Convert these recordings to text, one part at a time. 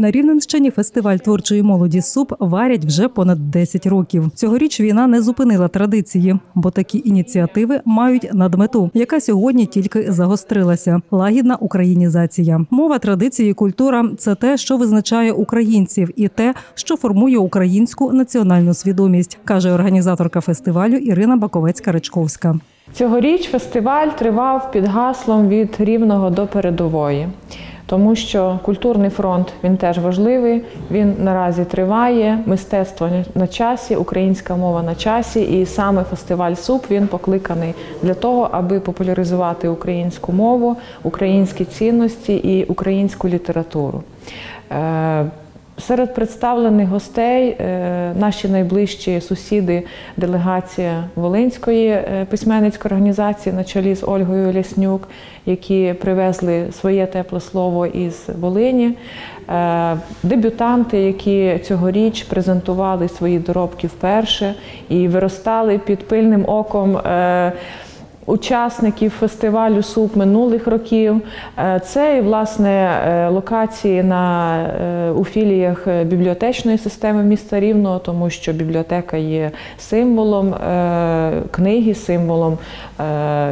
На Рівненщині фестиваль творчої молоді СУП варять вже понад 10 років. Цьогоріч війна не зупинила традиції, бо такі ініціативи мають надмету, яка сьогодні тільки загострилася. Лагідна українізація. Мова, традиції, культура це те, що визначає українців, і те, що формує українську національну свідомість, каже організаторка фестивалю Ірина Баковецька-Речковська. Цьогоріч фестиваль тривав під гаслом від рівного до передової, тому що культурний фронт він теж важливий. Він наразі триває. Мистецтво на часі, українська мова на часі, і саме фестиваль СУП він покликаний для того, аби популяризувати українську мову, українські цінності і українську літературу. Серед представлених гостей е, наші найближчі сусіди, делегація Волинської е, письменницької організації на чолі з Ольгою Ляснюк, які привезли своє тепле слово із Волині. Е, Дебютанти, які цьогоріч презентували свої доробки вперше і виростали під пильним оком. Учасників фестивалю СУП минулих років Е, це і, власне е, локації на е, у філіях бібліотечної системи міста Рівного, тому що бібліотека є символом книги, символом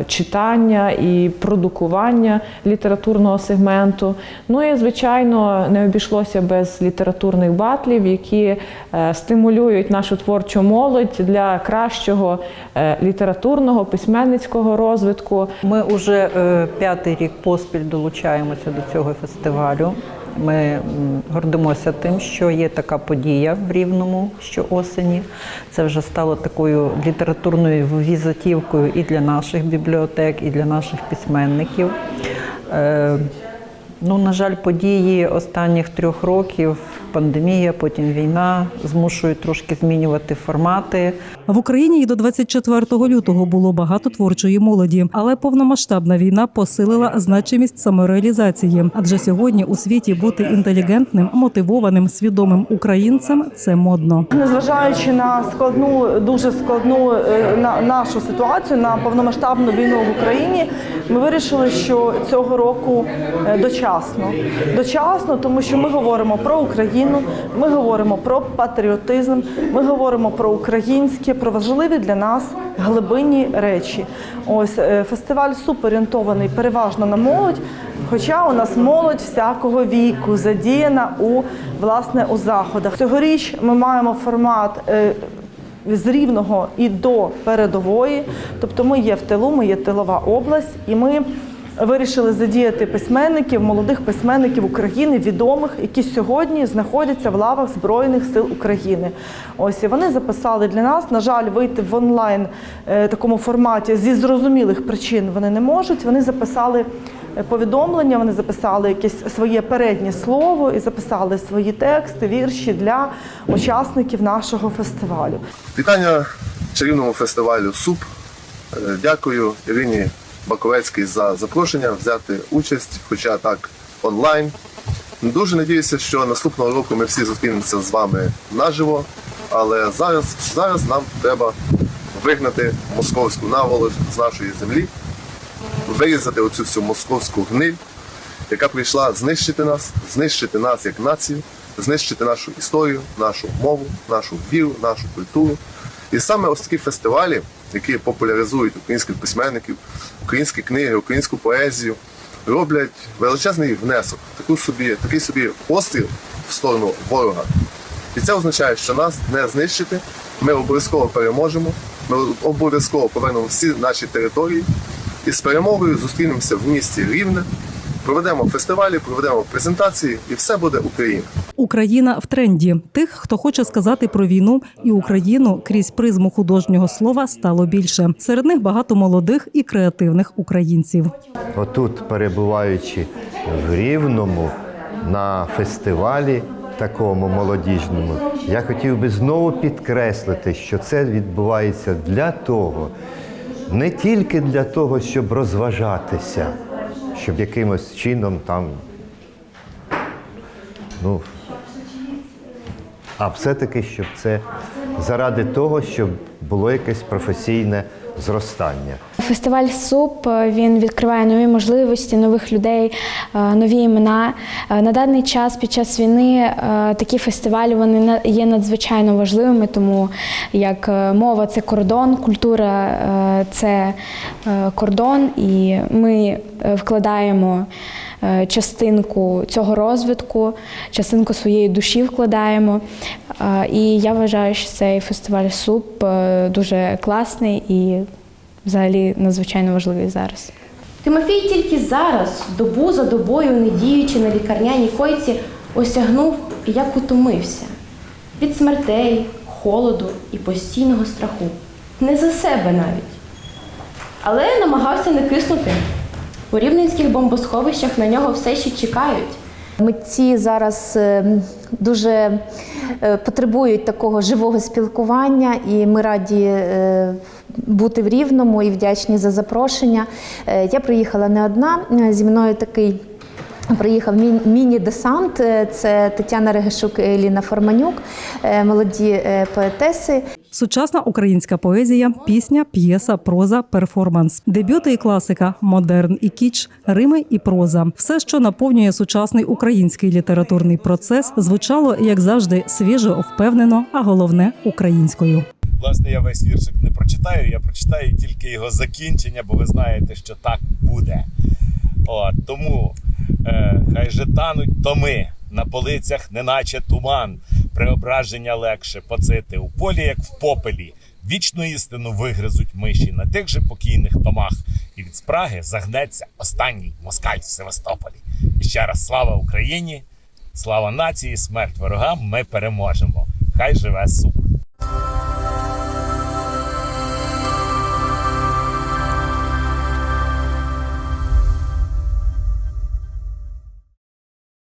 читання і продукування літературного сегменту. Ну і звичайно не обійшлося без літературних батлів, які стимулюють нашу творчу молодь для кращого літературного письменницького розвитку. Ми вже е, п'ятий рік поспіль долучаємося до цього фестивалю. Ми гордимося тим, що є така подія в Рівному щоосені. Це вже стало такою літературною візитівкою і для наших бібліотек, і для наших письменників. Е, Ну, на жаль, події останніх трьох років, пандемія, потім війна, змушують трошки змінювати формати. В Україні і до 24 лютого було багато творчої молоді, але повномасштабна війна посилила значимість самореалізації. Адже сьогодні у світі бути інтелігентним, мотивованим, свідомим українцем це модно. Незважаючи на складну, дуже складну е, на нашу ситуацію на повномасштабну війну в Україні, ми вирішили, що цього року е, дочасно. Дочасно, тому що ми говоримо про Україну, ми говоримо про патріотизм, ми говоримо про українське, про важливі для нас глибинні речі. Ось е, фестиваль СУП орієнтований переважно на молодь. Хоча у нас молодь всякого віку задіяна у власне у заходах. Цьогоріч ми маємо формат. е, з рівного і до передової, тобто ми є в тилу, ми є тилова область, і ми вирішили задіяти письменників, молодих письменників України, відомих, які сьогодні знаходяться в лавах Збройних сил України. Ось і вони записали для нас. На жаль, вийти в онлайн е, такому форматі зі зрозумілих причин вони не можуть. Вони записали е, повідомлення, вони записали якесь своє переднє слово і записали свої тексти, вірші для учасників нашого фестивалю. Вітання чарівному фестивалю СУП. Е, Дякую Ірині Баковецькій за запрошення взяти участь, хоча так онлайн. Дуже надіюся, що наступного року ми всі зустрінемося з вами наживо. Але зараз, зараз нам треба вигнати московську наволоч з нашої землі, вирізати оцю всю московську гниль, яка прийшла знищити нас, знищити нас як націю, знищити нашу історію, нашу мову, нашу віру, нашу культуру. І саме ось такі фестивалі, які популяризують українських письменників, українські книги, українську поезію, роблять величезний внесок, таку собі, такий собі постріл в сторону ворога. І це означає, що нас не знищити, ми обов'язково переможемо, ми обов'язково повернемо всі наші території і з перемогою зустрінемося в місті Рівне, проведемо фестивалі, проведемо презентації, і все буде Україна. Україна в тренді. Тих, хто хоче сказати про війну і Україну крізь призму художнього слова, стало більше. Серед них багато молодих і креативних українців. Отут, перебуваючи в Рівному на фестивалі такому молодіжному, я хотів би знову підкреслити, що це відбувається для того, не тільки для того, щоб розважатися, щоб якимось чином там, ну, а все-таки, щоб це заради того, щоб було якесь професійне зростання. Фестиваль СУП е, він відкриває нові можливості, нових людей, е, нові імена. Е, На даний час під час війни такі фестивалі вони є надзвичайно важливими, тому як мова це кордон, культура це кордон, і ми вкладаємо. Е, Частинку цього розвитку, частинку своєї душі вкладаємо. Е, І я вважаю, що цей фестиваль СУП е, дуже класний і взагалі надзвичайно важливий зараз. Тимофій тільки зараз, добу за добою, не діючи на лікарняній койці, осягнув, як утомився від смертей, холоду і постійного страху. Не за себе навіть. Але намагався не киснути. У рівненських бомбосховищах на нього все ще чекають. Митці зараз е, дуже е, потребують такого живого спілкування, і ми раді е, бути в Рівному і вдячні за запрошення. Я приїхала не одна. Зі мною такий. Приїхав міні-десант. Це Тетяна Регешук і Еліна Форманюк, молоді поетеси. Сучасна українська поезія, пісня, п'єса, проза, перформанс, дебюти і класика, модерн і кіч, рими і проза. Все, що наповнює сучасний український літературний процес, звучало як завжди свіжо, впевнено, а головне українською. Власне, я весь віршик не прочитаю, я прочитаю тільки його закінчення, бо ви знаєте, що так буде. От, тому е, хай же тануть томи на полицях, неначе туман, преображення легше поцити у полі, як в попелі. Вічну істину вигризуть миші на тих же покійних томах, і від спраги загнеться останній москаль в Севастополі. І ще раз слава Україні, слава нації, смерть ворогам. Ми переможемо. Хай живе суп.